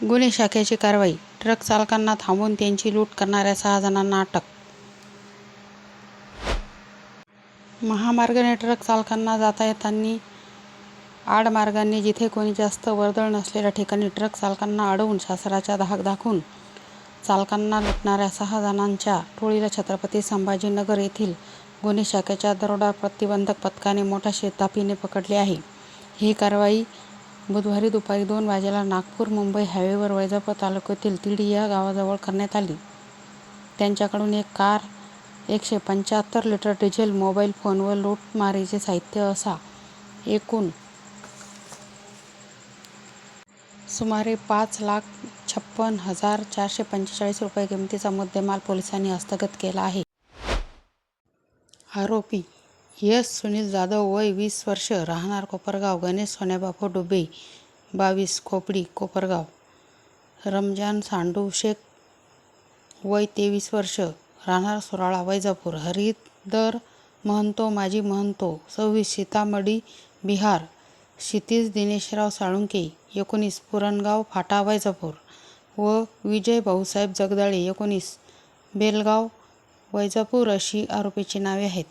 गुन्हे शाखेची कारवाई ट्रक चालकांना थांबून त्यांची लूट करणाऱ्या सहा जणांना अटक. महामार्गाने ट्रक चालकांना जाता येताना आडमार्गाने जिथे कोणी जास्त वर्दळ नसलेल्या ठिकाणी ट्रक चालकांना अडवून शासराच्या धाक दाखवून चालकांना लुटणाऱ्या सहा जणांच्या टोळीला छत्रपती संभाजीनगर येथील गुन्हे शाखेच्या दरोडा प्रतिबंधक पथकाने मोठ्या शेतापीने पकडले आहे. ही कारवाई बुधवारी दुपारी दोन वाजेला नागपूर मुंबई हायवेवर वैजापूर तालुक्यातील तिडी या गावाजवळ करण्यात आली. त्यांच्याकडून एक कार एकशे पंच्याहत्तर लिटर डिझेल मोबाईल फोन व लूटमारीचे साहित्य असा एकूण सुमारे पाच लाख छप्पन हजार चारशे पंचेचाळीस रुपये किमतीचा मुद्देमाल पोलिसांनी हस्तगत केला आहे. आरोपी यश सुनील जाधव वय वीस वर्ष राहणार कोपरगाव. गणेश सोन्याबापू डुबे बावीस. खोपडी कोपरगाव. रमजान सांडू शेख वय तेवीस वर्ष राहणार सुराळा वैजापूर. हरिदर महंतो माजी महंतो. सव्वीस. सीतामढी बिहार. क्षितिज दिनेशराव साळुंके एकोणीस. पुरणगाव फाटा वैजापूर. व विजय भाऊसाहेब जगदाळे एकोणीस. बेलगाव वैजापूर अशी आरोपीची नावे आहेत.